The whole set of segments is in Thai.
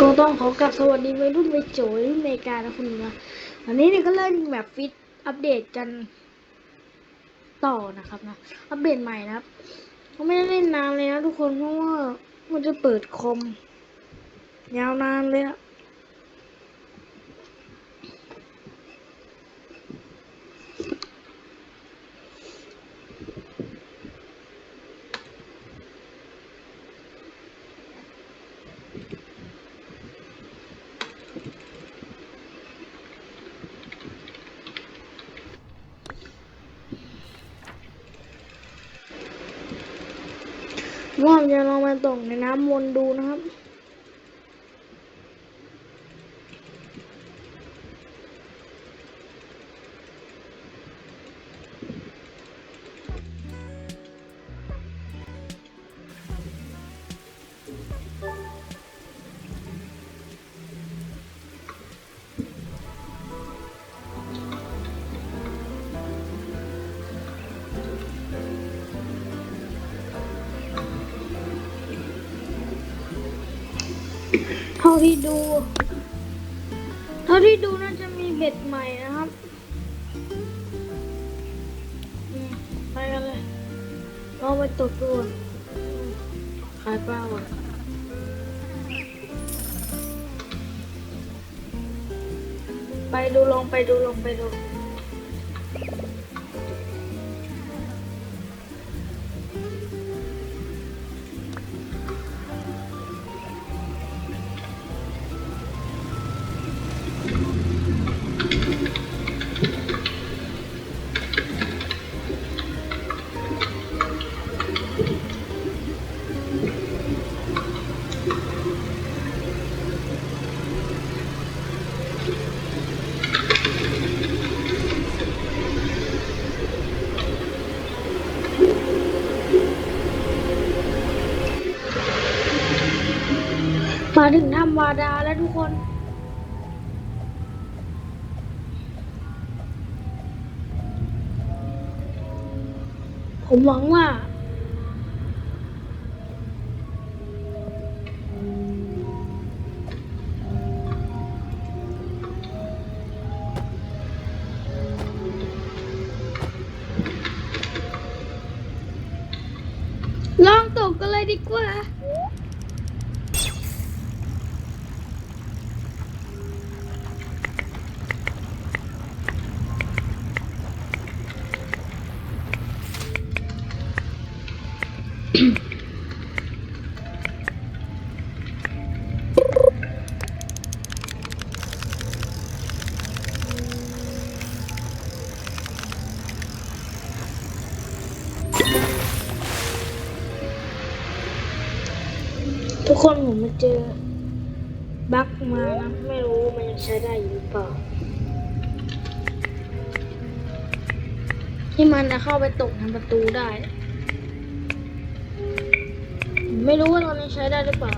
ก็ต้องขอกลับสวัสดีวัยรุ่นวัยโจยรุ่นอเมกานะคุณนะวันนี้เนี่ยก็เริ่มแบบฟิตอัปเดตกันต่อนะครับนะ อัปเดตใหม่นะครับก็ไม่ได้เล่นนานเลยนะทุกคนเพราะว่ามันจะเปิดคอมยาวนานเลยอะ ว่าจะลองมาตกในน้ำวนดูนะครับ ที่ดู เท่าที่ดูน่าจะมีเบ็ดใหม่นะครับไปกันเลยเอาไปตกดูก่อนอืมขายปลาก่อนไปดูลงไปดูลงไปดู มาถึงธรรมดาแล้วทุกคน ผมหวังว่า ลองตกกันเลยดีกว่า เจอบั๊กมานะไม่รู้มันยังใช้ได้อยู่หรือเปล่า ที่มันจะเข้าไปตกทางประตูได้ ไม่รู้ว่าตอนนี้ใช้ได้หรือเปล่า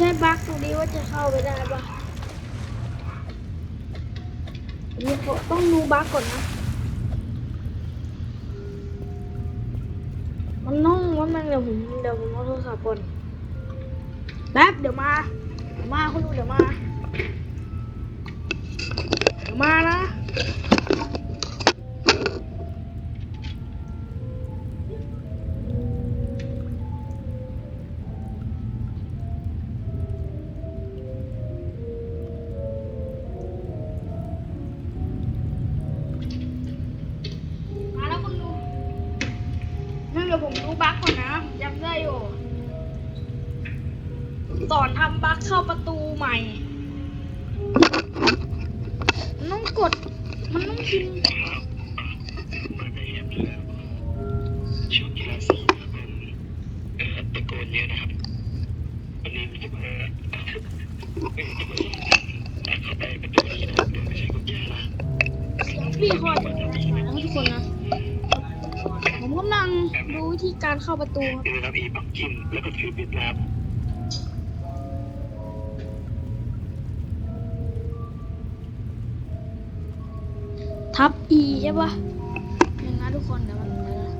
ใช้บั๊กดูดิว่าจะเข้าไปได้ปะนี่ต้องดูบั๊กก่อนนะ มันน้องว่ามันเดี๋ยวผมเดี๋ยวผมเอาโทรศัพท์ก่อนแป๊บเดี๋ยวมาเดี๋ยวมาคุณดูเดี๋ยวมา เดี๋ยวมานะ เข้าประตูครับคือนะครับอีปักกิ่งแล้วก็ถือปิดนะครับทับ E ใช่ปะยังนะทุกคนเดี๋ยวมันเดี๋ยวนะ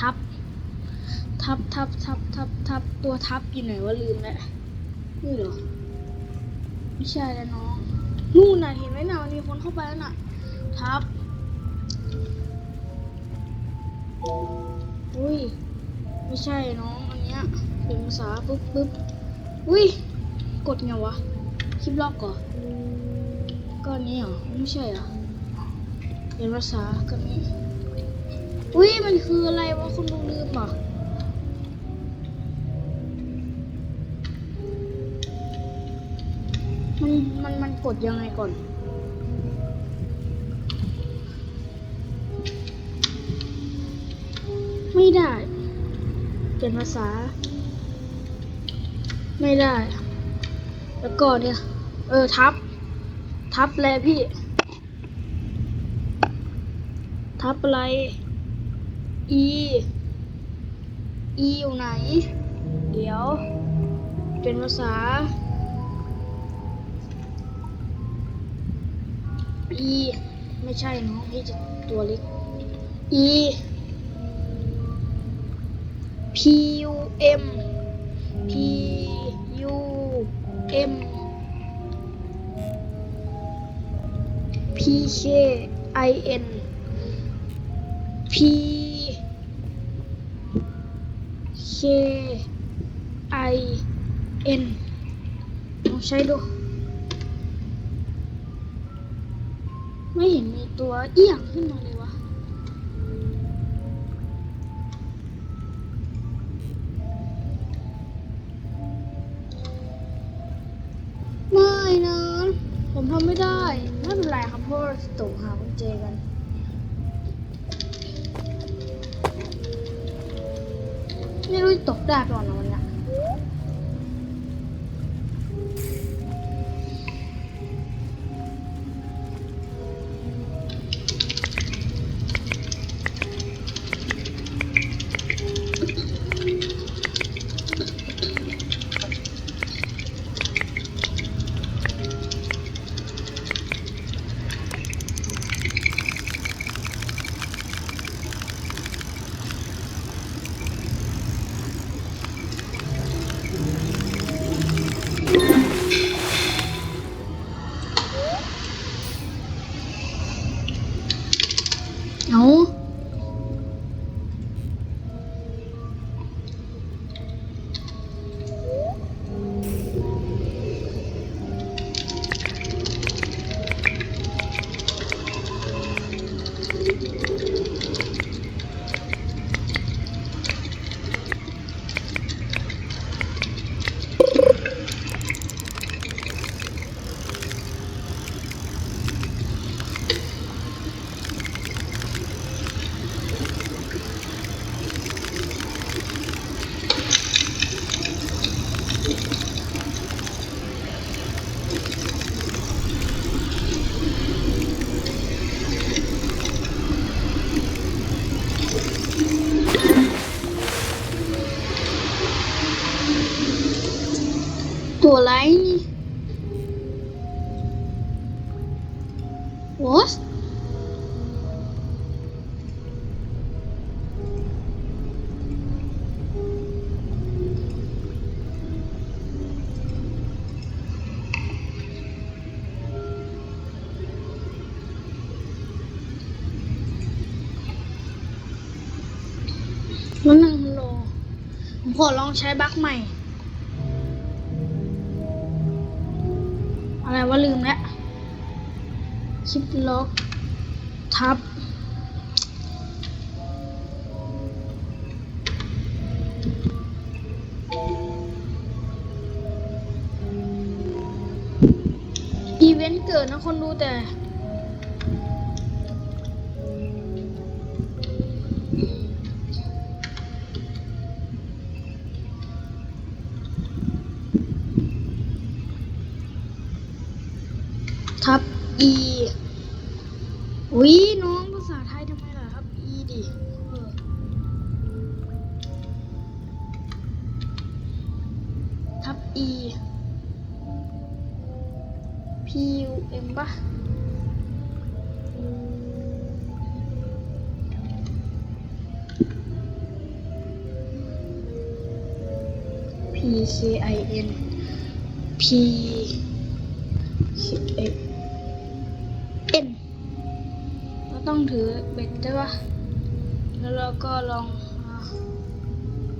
ทับ ทับทับทับทับทับตัวทับอยู่ไหนวะลืมแล้วนี่เหรอ ไม่ใช่แล้วน้องนู่นน่ะเห็นไหมน่ะมันมีคนเข้าไปแล้วน่ะ ทับอุ้ยไม่ใช่น้องอันเนี้ยเป็นภาษาปึ๊บปึ๊บอุ้ยกดไงวะคลิปล็อกก่อนก็อันนี้เหรอไม่ใช่เหรอเป็นภาษาก็นี้อุ้ยมันคืออะไรวะคุณดูลืมเห มันมันมันกดยังไงก่อน ไม่ได้ เปลี่ยนภาษา ไม่ได้ แล้วก็เนี่ย เออ ทับ ทับแล้วพี่ ทับอะไร e e อยู่ไหน เดี๋ยว เป็นภาษา e ไม่ใช่น้องพี่จะตัวเล็ก e P U M P U M P K I N P K I N ลองใช้ดู ไม่เห็นมีตัวเอี่ยงขึ้นมาเลยวะไม่นะผมทำไม่ได้ไม่เป็นไรครับเพราะเราจะตกหากุญแจกันไม่รู้จะตกได้ก่อนนะวันเนี้ยเอ ขอลองใช้บั๊กใหม่ อะไรว่าลืมแล้วคลิปล็อก ทับ อีเวนต์เกิดนะคนดูแต่ ทับ e p u m ปะ p k i n p k i n เอเราต้องถือเบ็ดใช่ปะแล้วเราก็ลอง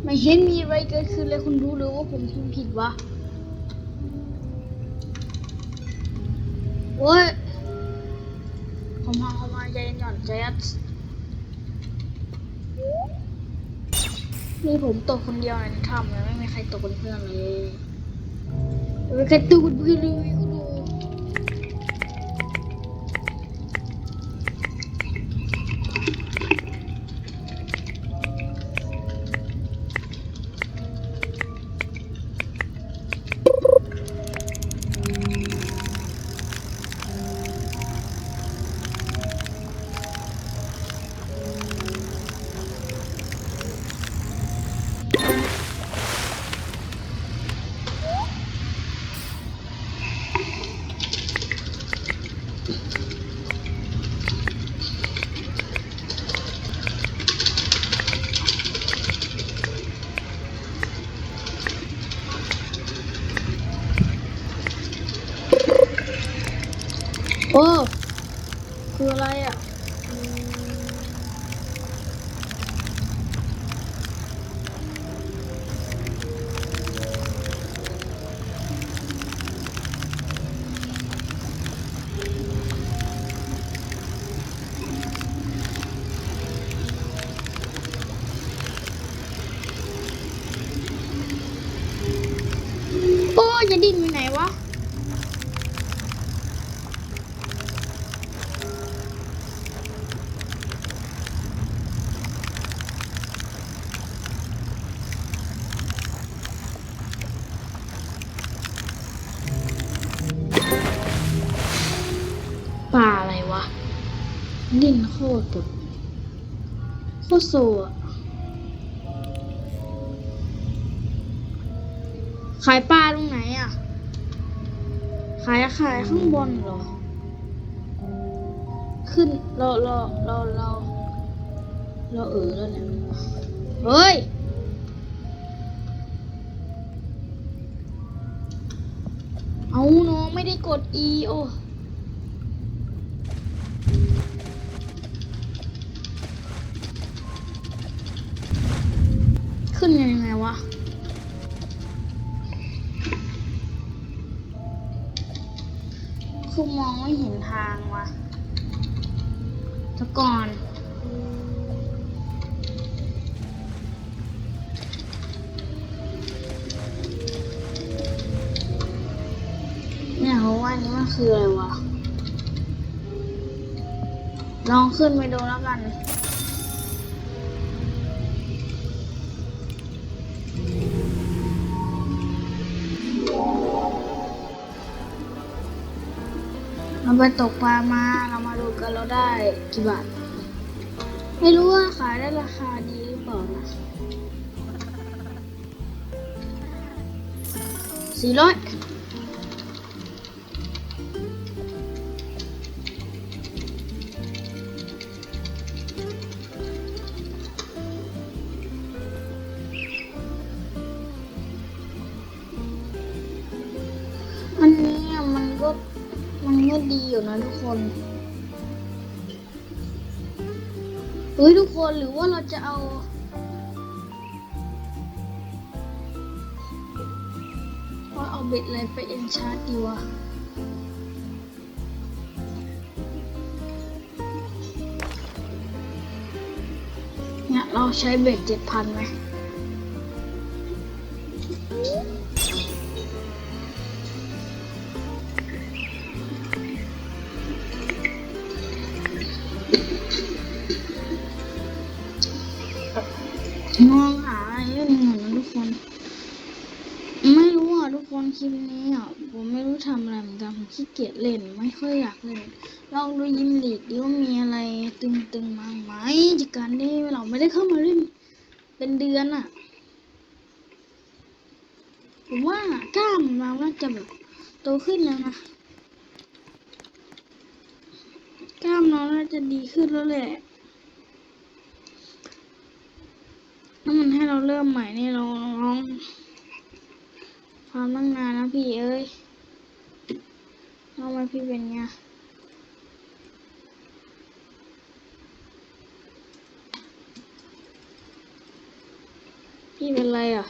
ไม่เห็นมีอะไรเกิดขึ้นเลยคุณรู้หรือว่าผมพิมพ์ผิดวะโอ้ยผมมาผมมาใจเย็นก่อนใจยัดนี่ผมตกคนเดียวในถ้ำเลยไม่มีใครตกเป็นเพื่อนเลยไม่มีใครตกเป็นเพื่อนเลย โอ้คืออะไรอะโอ้ยจะดิ้นไปไหนวะ โคตรโซอะขายปลาตรงไหนอะ ขายขายข้างบนเหรอ ขึ้นเราเราเราเราเราเออแล้วเนี่ย เฮ้ยเอาน้องไม่ได้กด E โอ ขึ้นยังไงวะคือมองไม่เห็นทางวะต่ก่อนเนี่ยเขาว่านี่มันคืออะไรวะ ลองขึ้นไปดูแล้วกัน เราไปตกปลามาเรามาดูกันเราได้กี่บาท ไม่รู้ว่าขายได้ราคาดีหรือเปล่านะสี่ร้อยอันนี้อะมันก็ มันก็ดีอยู่นะทุกคนเฮ้ยทุกคนหรือว่าเราจะเอา ว่าเอาเบ็ดอะไรไปเอ็นชาร์จดีวะเนี่ยเราใช้เบ็ดเจ็ดพันไหม ลิปนี้อะผมไม่รู้ทำอะไรเหมือนกันผมขี้เกียจเล่นไม่ค่อยอยากเล่นลองดูยิมลีกดิว่ามีอะไรตึงๆมาไหมจากการที่เราไม่ได้เข้ามาเล่นเป็นเดือนอะผมว่ากล้ามเราน่าจะแบบโตขึ้นแล้วนะกล้ามเราน่าจะดีขึ้นแล้วแหละถ้ามันให้เราเริ่มใหม่นี่เราร้อง ความตั้งนานนะพี่เอ้ยทำไมพี่เป็นเงี้ยพี่เป็นไรอะ